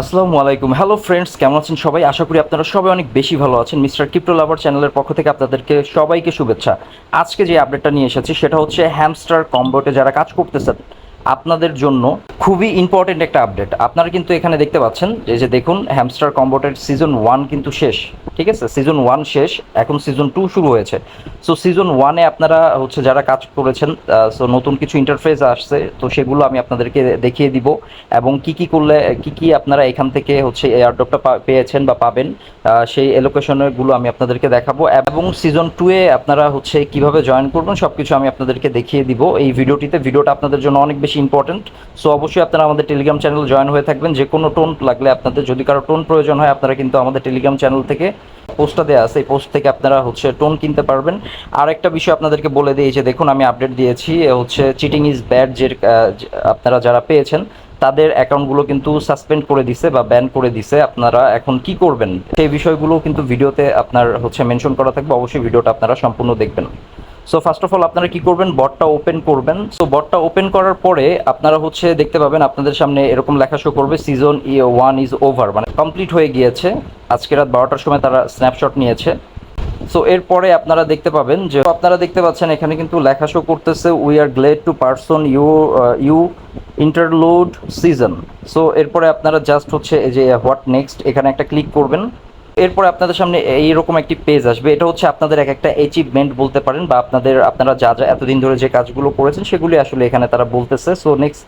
আসসালামু আলাইকুম। Hello friends কেমন আছেন সবাই? আশা করি আপনারা সবাই অনেক বেশি ভালো আছেন। মিস্টার ক্রিপ্টো লাভার চ্যানেলের পক্ষ থেকে আপনাদেরকে সবাইকে শুভেচ্ছা। আজকে যে আপডেটটা নিয়ে এসেছি, সেটা হচ্ছে হ্যামস্টার কম্বোটে যারা কাজ করতেছেন আপনাদের জন্য খুবই ইম্পর্টেন্ট একটা আপডেট আপনারা কিন্তু এখানে দেখতে পাচ্ছেন, এই যে দেখুন হ্যামস্টার কম্বোটের সিজন ওয়ান কিন্তু শেষ, ঠিক আছে? সিজন ওয়ান শেষ, এখন সিজন টু শুরু হয়েছে। সো সিজন ওয়ানে আপনারা হচ্ছে যারা কাজ করেছেন সো নতুন কিছু ইন্টারফেস আসছে, তো সেগুলো আমি আপনাদেরকে দেখিয়ে দিব এবং কি কি করলে, কি কি আপনারা এখান থেকে হচ্ছে এয়ারড্রপটা পেয়েছেন বা পাবেন সেই এলোকেশনগুলো আমি আপনাদেরকে দেখাবো এবং সিজন টুয়ে আপনারা হচ্ছে কীভাবে জয়েন করবেন সব কিছু আমি আপনাদেরকে দেখিয়ে দিব। এই ভিডিওটিতে ভিডিওটা আপনাদের জন্য অনেক বেশি ইম্পর্টেন্ট সো অবশ্যই আপনারা আমাদের টেলিগ্রাম চ্যানেল জয়েন হয়ে থাকবেন। যে কোনো টোন লাগলে আপনাদের যদি কারও টোন প্রয়োজন হয়, আপনারা কিন্তু আমাদের টেলিগ্রাম চ্যানেল থেকে পোস্টটা দেওয়া আছে। এই পোস্ট থেকে আপনারা হচ্ছে টোন কিনতে পারবেন। আর একটা বিষয় আপনাদেরকে বলে দিই যে দেখুন, আমি আপডেট দিয়েছি হচ্ছে চিটিং ইজ ব্যাড যে আপনারা যারা পেয়েছেন, তাদের অ্যাকাউন্টগুলো কিন্তু সাসপেন্ড করে দিছে বা ব্যান করে দিছে। আপনারা এখন কি করবেন? সেই বিষয়গুলো কিন্তু ভিডিওতে আপনার হচ্ছে মেনশন করা থাকবে। অবশ্যই ভিডিওটা আপনারা সম্পূর্ণ দেখবেন। সো ফার্স্ট অফ অল আপনারা কি করবেন? বটটা ওপেন করবেন। সো বটটা ওপেন করার পরে আপনারা হচ্ছে দেখতে পাবেন আপনাদের সামনে এরকম লেখা শো করবে সিজন ওয়ান ইজ ওভার মানে কমপ্লিট হয়ে গিয়েছে। আজকে রাত বারোটার সময় তারা স্ন্যাপশট নিয়েছে। সো এরপরে আপনারা দেখতে পাবেন যে, আপনারা দেখতে পাচ্ছেন এখানে কিন্তু লেখা শো করতেছে we are glad to present you you interlude season so এরপরে আপনারা জাস্ট হচ্ছে এই যে হোয়াট নেক্সট এখানে একটা ক্লিক করবেন। এরপরে আপনাদের সামনে এইরকম একটি পেজ আসবে। এটা হচ্ছে আপনাদের এক একটা অ্যাচিভমেন্ট বলতে পারেন বা আপনাদের, আপনারা যা যা এতদিন ধরে যে কাজগুলো করেছেন সেগুলি আসলে এখানে তারা বলতেছে। সো নেক্সট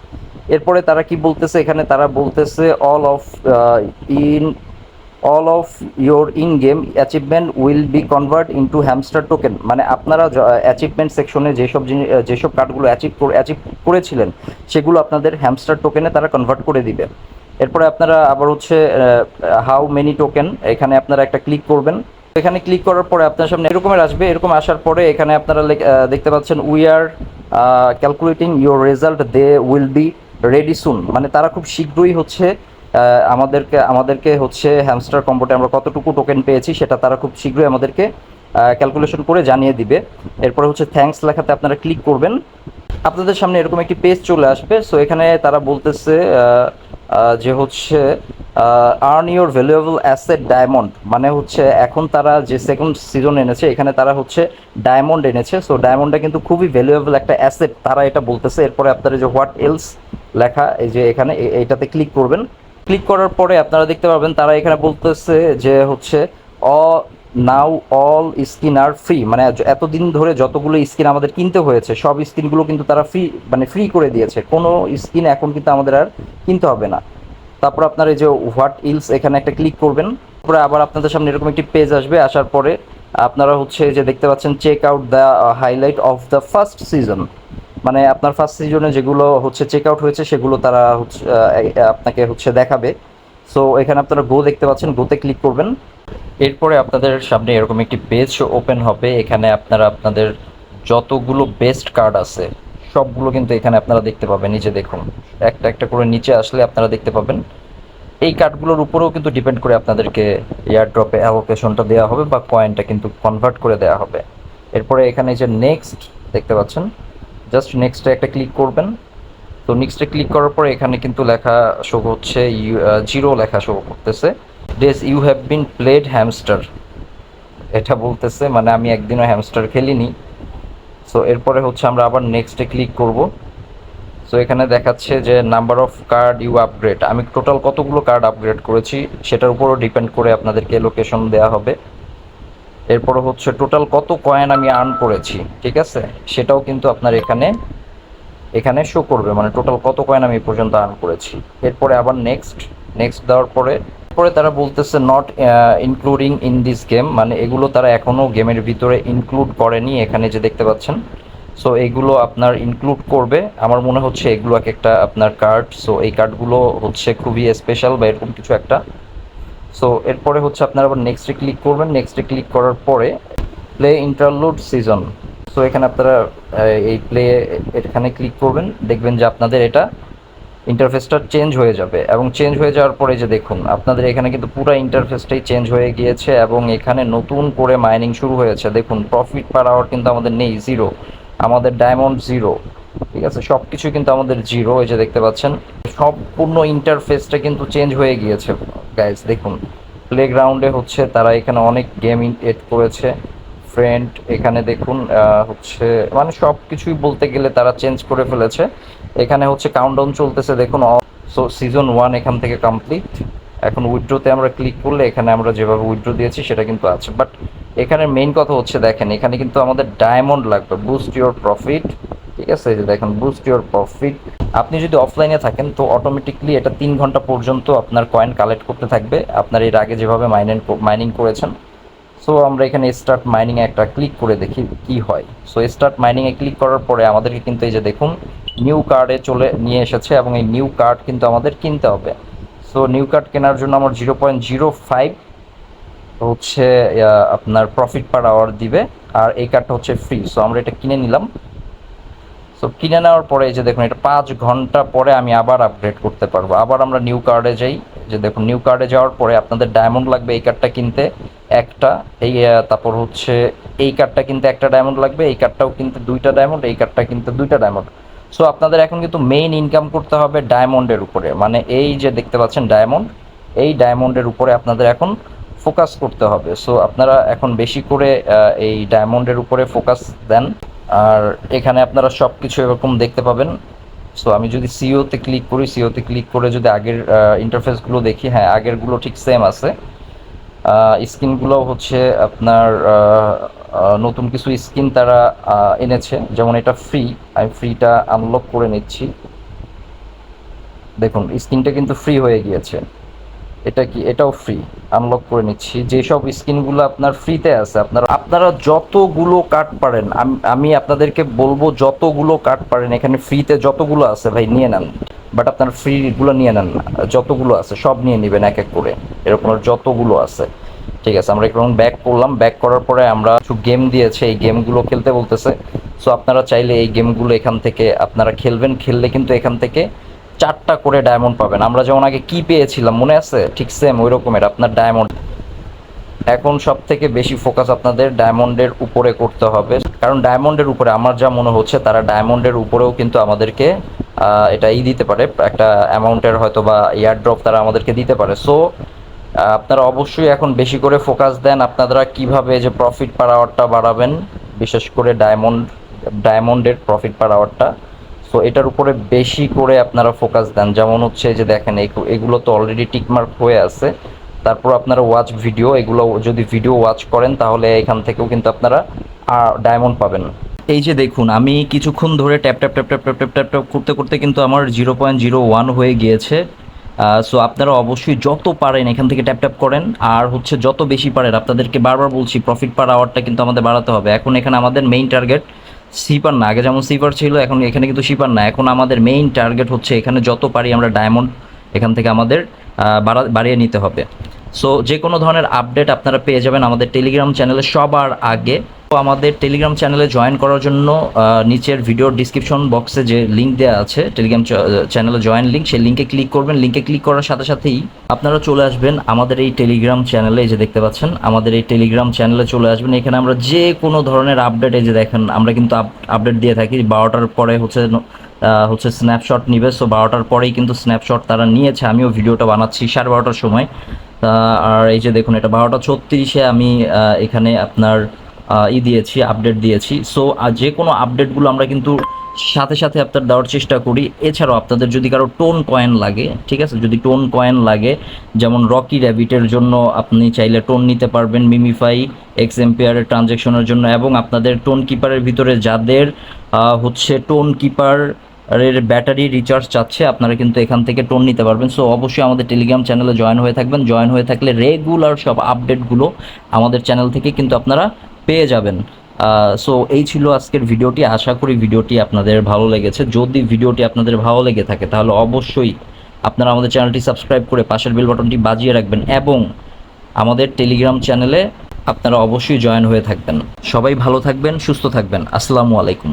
এরপরে তারা কি বলতেছে? এখানে তারা বলতেছে all of in all of your in game achievement will be convert into hamster token মানে আপনারা অ্যাচিভমেন্ট সেকশনে যেসব জিনিস যেসব কার্ডগুলো অ্যাচিভ অ্যাচিভ করেছিলেন, সেগুলো আপনাদের হ্যামস্টার টোকেনে তারা কনভার্ট করে দিবে। এরপরে আপনারা আবার হচ্ছে হাউ মেনি টোকেন এখানে আপনারা একটা ক্লিক করবেন। এখানে ক্লিক করার পরে আপনার সামনে এরকমের আসবে। এরকম আসার পরে এখানে আপনারা দেখতে পাচ্ছেন we are calculating your result they will be ready soon মানে তারা খুব শীঘ্রই হচ্ছে আমাদেরকে আমাদেরকে হচ্ছে হ্যামস্টার কম্বোটে আমরা কতটুকু টোকেন পেয়েছি সেটা তারা খুব শীঘ্রই আমাদেরকে ক্যালকুলেশন করে জানিয়ে দিবে। এরপরে হচ্ছে থ্যাঙ্কস লেখাতে আপনারা ক্লিক করবেন। আপনাদের সামনে এরকম একটি পেজ চলে আসবে। সো এখানে তারা বলতেছে যে হচ্ছে earn your valuable asset diamond মানে হচ্ছে এখন তারা যে সেকেন্ড সিজন এনেছে, এখানে তারা হচ্ছে ডায়মন্ড এনেছে। সো ডায়মন্ডটা কিন্তু খুবই ভ্যালুয়েবল একটা অ্যাসেট তারা এটা বলতেছে। এরপরে আপনারা যে হোয়াট এলস লেখা, এই যে এখানে, এ- এইটাতে ক্লিক করবেন। ক্লিক করার পরে আপনারা দেখতে পাবেন তারা এখানে বলতেছে যে হচ্ছে, অ now all skin are free মানে এতদিন ধরে যতগুলো স্কিন আমাদের কিনতে হয়েছে, সব স্কিনগুলো কিন্তু তারা ফ্রি মানে ফ্রি করে দিয়েছে। কোনো স্কিন এখন কিন্তু আমাদের আর কিনতে হবে না। তারপর আপনার এই যে হোয়াট ইলস এখানে একটা ক্লিক করবেন। তারপরে আবার আপনাদের সামনে এরকম একটি পেজ আসবে। আসার পরে আপনারা হচ্ছে যে দেখতে পাচ্ছেন check out the highlight of the first season মানে আপনার ফার্স্ট সিজনে যেগুলো হচ্ছে চেক আউট হয়েছে, সেগুলো তারা হচ্ছে আপনাকে হচ্ছে দেখাবে। সো এখানে আপনারা গো দেখতে পাচ্ছেন। গোতে ক্লিক করবেন। এরপরে আপনাদের সামনে এরকম একটি পেজ ওপেন হবে। এখানে আপনারা আপনাদের যতগুলো বেস্ট কার্ড আছে, সবগুলো কিন্তু এখানে আপনারা দেখতে পাবেন। নিচে দেখুন, একটা একটা করে নিচে আসলে আপনারা দেখতে পাবেন। এই কার্ডগুলোর উপরেও কিন্তু ডিপেন্ড করে আপনাদেরকে এয়ার ড্রপে অ্যালোকেশনটা দেওয়া হবে বা কয়েনটা কিন্তু কনভার্ট করে দেওয়া হবে। এরপরে এখানে যে নেক্সট দেখতে পাচ্ছেন জাস্ট নেক্সটে একটা ক্লিক করবেন। তো নেক্সটে ক্লিক করার পরে এখানে কিন্তু লেখা শো হচ্ছে জিরো লেখা শো করতেছে। Does you have been played hamster এটা বলতেছে মানে আমি একদিনও হ্যামস্টার খেলিনি। সো এরপরে হচ্ছে আমরা আবার নেক্সটে ক্লিক করব। সো এখানে দেখাচ্ছে যে number of card you upgrade আমি টোটাল কতগুলো কার্ড আপগ্রেড করেছি, সেটার উপরও ডিপেন্ড করে আপনাদেরকে লোকেশন দেওয়া হবে। এরপরে হচ্ছে টোটাল কত কয়েন আমি আর্ন করেছি, ঠিক আছে? সেটাও কিন্তু আপনার এখানে এখানে শো করবে মানে টোটাল কত কয়েন আমি পর্যন্ত আর্ন করেছি। এরপরে আবার নেক্সট নেক্সট দেওয়ার পরে পরে তারা বলতেছে not including in this game মানে এগুলো তারা এখনও গেমের ভিতরে ইনক্লুড করেনি, এখানে যে দেখতে পাচ্ছেন। সো এগুলো আপনার ইনক্লুড করবে। আমার মনে হচ্ছে এগুলো এক একটা আপনার কার্ড সো এই কার্ডগুলো হচ্ছে খুবই স্পেশাল বা এরকম কিছু একটা। সো এরপরে হচ্ছে আপনারা আবার নেক্সটে ক্লিক করবেন। নেক্সটে ক্লিক করার পরে প্লে ইন্টারলুড সিজন সো এখানে আপনারা এই প্লে এখানে ক্লিক করবেন, দেখবেন যে আপনাদের এটা ইন্টারফেসটা চেঞ্জ হয়ে যাবে। এবং চেঞ্জ হয়ে যাওয়ার পরে যে দেখুন, আপনাদের এখানে কিন্তু পুরো ইন্টারফেসটাই চেঞ্জ হয়ে গিয়েছে এবং এখানে নতুন করে মাইনিং শুরু হয়েছে। দেখুন প্রফিট পার আওয়ার কিন্তু আমাদের নেই জিরো আমাদের ডায়মন্ড জিরো ঠিক আছে? সব কিছু কিন্তু আমাদের জিরো এই যে দেখতে পাচ্ছেন। সম্পূর্ণ ইন্টারফেসটা কিন্তু চেঞ্জ হয়ে গিয়েছে গাইজ দেখুন প্লেগ্রাউন্ডে হচ্ছে, তারা এখানে অনেক গেম এড করেছে। ফ্রেন্ড এখানে দেখুন হচ্ছে মানে সব কিছুই বলতে গেলে তারা চেঞ্জ করে ফেলেছে। এখানে হচ্ছে কাউন্টডাউন চলতেছে, দেখুন সো সিজন ওয়ান এখান থেকে কমপ্লিট এখন উইড্রোতে আমরা ক্লিক করলে এখানে আমরা যেভাবে উইড্রো দিয়েছি, সেটা কিন্তু আছে। বাট এখানে মেইন কথা হচ্ছে, দেখেন, এখানে কিন্তু আমাদের ডায়মন্ড লাগবে। বুস্ট ইউর প্রফিট ঠিক আছে? দেখেন বুস্ট ইউর প্রফিট আপনি যদি অফলাইনে থাকেন, তো অটোমেটিকলি এটা তিন ঘণ্টা পর্যন্ত আপনার কয়েন কালেক্ট করতে থাকবে। আপনার এর আগে যেভাবে মাইনিং মাইনিং করেছেন সো আমরা এখানে স্টার্ট মাইনিং এ একটা ক্লিক করে দেখি কি হয়। সো স্টার্ট মাইনিং এ ক্লিক করার পরে আমাদেরকে কিন্তু এই যে দেখুন নিউ কার্ডে চলে, নিয়ে এসেছে এবং এই নিউ কার্ড কিন্তু আমাদের কিনতে হবে। সো নিউ কার্ড কেনার জন্য আমার জিরো পয়েন্ট জিরো ফাইভ হচ্ছে আপনার প্রফিট পার আওয়ার দিবে। আর এই কার্ডটা হচ্ছে ফ্রি সো আমরা এটা কিনে নিলাম। সো কিনে নেওয়ার পরে এই যে দেখুন, এটা পাঁচ ঘণ্টা পরে আমি আবার আপগ্রেড করতে পারব। আবার আমরা নিউ কার্ডে যাই। যে দেখুন নিউ কার্ডে যাওয়ার পরে আপনাদের ডায়মন্ড লাগবে এই কার্ডটা কিনতে একটা। এই তারপর হচ্ছে এই কার্ডটা কিনতে একটা ডায়মন্ড লাগবে, এই কার্ডটাও কিনতে দুইটা ডায়মন্ড এই কার্ডটা কিনতে দুইটা ডায়মন্ড সো আপনাদের এখন কিন্তু মেইন ইনকাম করতে হবে ডায়মন্ডের উপরে। মানে এই যে দেখতে পাচ্ছেন ডায়মন্ড এই ডায়মন্ডের উপরে আপনাদের এখন ফোকাস করতে হবে। সো আপনারা এখন বেশি করে এই ডায়মন্ডের উপরে ফোকাস দেন। আর এখানে আপনারা সব কিছু এরকম দেখতে পাবেন। সো আমি যদি সিওতে ক্লিক করি সিওতে ক্লিক করে যদি আগের ইন্টারফেসগুলো দেখি হ্যাঁ আগেরগুলো ঠিক সেম আছে। স্কিনগুলো হচ্ছে আপনার নতুন কিছু স্কিন তারা এনেছে। যেমন এটা ফ্রি আমি ফ্রিটা আনলক করে নিচ্ছি। দেখুন স্কিনটা কিন্তু ফ্রি হয়ে গিয়েছে। এটা কি? এটাও ফ্রি আনলক করে নিচ্ছি। যেসব স্কিনগুলো আপনার ফ্রিতে আছে, আপনারা আপনারা যতগুলো কার্ড পারেন, আমি আপনাদেরকে বলব যতগুলো কার্ড পারেন, এখানে ফ্রিতে যতগুলো আছে ভাই, নিয়ে নেন। বাট আপনার ফ্রিগুলো নিয়ে নেন যতগুলো আছে, সব নিয়ে নেবেন এক এক করে। এরকম যতগুলো আছে। ঠিক আছে, আমরা এখন ব্যাক করলাম। ব্যাক করার পরে আমরা কিছু গেম দিয়েছে। এই গেমগুলো খেলতে বলতেছে। সো আপনারা চাইলে এই গেমগুলো এখান থেকে আপনারা খেলবেন। খেললে কিন্তু এখান থেকে চারটা করে ডায়মন্ড পাবেন। আমরা যেমন আগে কি পেয়েছিলাম, মনে আছে? ঠিক সেম ওই রকমের আপনার ডায়মন্ড এখন সব থেকে বেশি ফোকাস আপনাদের ডায়মন্ডের উপরে করতে হবে। কারণ ডায়মন্ডের উপরে আমার যা মনে হচ্ছে, তারা ডায়মন্ডের উপরেও কিন্তু আমাদেরকে এটা ই দিতে পারে। একটা অ্যামাউন্টের হয়তো বা ইয়ার ড্রপ তারা আমাদেরকে দিতে পারে। সো আপনারা অবশ্যই এখন বেশি করে ফোকাস দেন আপনারা কীভাবে যে প্রফিট পার আওয়ারটা বাড়াবেন। বিশেষ করে ডায়মন্ড ডায়মন্ডের প্রফিট পার আওয়ারটা সো এটার উপরে বেশি করে আপনারা ফোকাস দেন। যেমন হচ্ছে যে দেখেন এগু- এগুলো তো অলরেডি টিকমার্ক হয়ে আছে। তারপর আপনারা ওয়াচ ভিডিও এগুলো যদি ভিডিও ওয়াচ করেন, তাহলে এখান থেকেও কিন্তু আপনারা ডায়মন্ড পাবেন। এই যে দেখুন, আমি কিছুক্ষণ ধরে tap tap tap tap tap tap tap tap করতে করতে কিন্তু আমার জিরো পয়েন্ট জিরো ওয়ান হয়ে গিয়েছে। সো আপনারা অবশ্যই যত পারেন এখান থেকে ট্যাপ ট্যাপ করেন। আর হচ্ছে যত বেশি পারেন, আপনাদেরকে বারবার বলছি প্রফিট পার আওয়ারটা কিন্তু আমাদের বাড়াতে হবে। এখন এখানে আমাদের মেইন টার্গেট সিপার না, আগে যেমন সিপার ছিল, এখন এখানে কিন্তু সিপার না। এখন আমাদের মেইন টার্গেট হচ্ছে এখানে যত পারি আমরা ডায়মন্ড এখান থেকে আমাদের বাড়া, বাড়িয়ে নিতে হবে। সো যে কোনো ধরনের আপডেট আপনারা পেয়ে যাবেন আমাদের টেলিগ্রাম চ্যানেলে সবার আগে। আমাদের টেলিগ্রাম চ্যানেলে জয়েন করার জন্য নিচের ভিডিওর ডিসক্রিপশন বক্সে যে লিঙ্ক দেওয়া আছে টেলিগ্রাম চ্যানেলে জয়েন লিঙ্ক সেই লিঙ্কে ক্লিক করবেন। লিঙ্কে ক্লিক করার সাথে সাথেই আপনারা চলে আসবেন আমাদের এই টেলিগ্রাম চ্যানেলে এই যে দেখতে পাচ্ছেন, আমাদের এই টেলিগ্রাম চ্যানেলে চলে আসবেন। এখানে আমরা যে কোনো ধরনের আপডেট এই যে দেখেন, আমরা কিন্তু আপডেট দিয়ে থাকি। বারোটার পরে হচ্ছে হচ্ছে স্ন্যাপশট নিবে। সো বারোটার পরেই কিন্তু স্ন্যাপশট তারা নিয়েছে। আমিও ভিডিওটা বানাচ্ছি সাড়ে বারোটার সময়। আর এই যে দেখুন, এটা বারোটা ছত্রিশে আমি এখানে আপনার ই দিয়েছি আপডেট দিয়েছি। সো যে কোনো আপডেটগুলো আমরা কিন্তু সাথে সাথে আপনার দেওয়ার চেষ্টা করি। এছাড়াও আপনাদের যদি কারও টোন কয়েন লাগে, ঠিক আছে? যদি টোন কয়েন লাগে, যেমন রকি র্যাবিটের জন্য আপনি চাইলে টোন নিতে পারবেন মিমিফাই এক্স এম্পিয়ারের ট্রানজ্যাকশনের জন্য, এবং আপনাদের টোন কিপারের ভিতরে যাদের হচ্ছে টোন কিপার এর ব্যাটারি রিচার্জ চাচ্ছে, আপনারা কিন্তু এখান থেকে টোন নিতে পারবেন। সো অবশ্যই আমাদের টেলিগ্রাম চ্যানেলে জয়েন হয়ে থাকবেন। জয়েন হয়ে থাকলে রেগুলার সব আপডেটগুলো আমাদের চ্যানেল থেকে কিন্তু আপনারা পেয়ে যাবেন। সো এই ছিল আজকের ভিডিওটি। আশা করি ভিডিওটি আপনাদের ভালো লেগেছে। যদি ভিডিওটি আপনাদের ভালো লেগে থাকে, তাহলে অবশ্যই আপনারা আমাদের চ্যানেলটি সাবস্ক্রাইব করে পাশের বেল বাটনটি বাজিয়ে রাখবেন এবং আমাদের টেলিগ্রাম চ্যানেলে আপনারা অবশ্যই জয়েন হয়ে থাকবেন। সবাই ভালো থাকবেন, সুস্থ থাকবেন। আসসালামু আলাইকুম।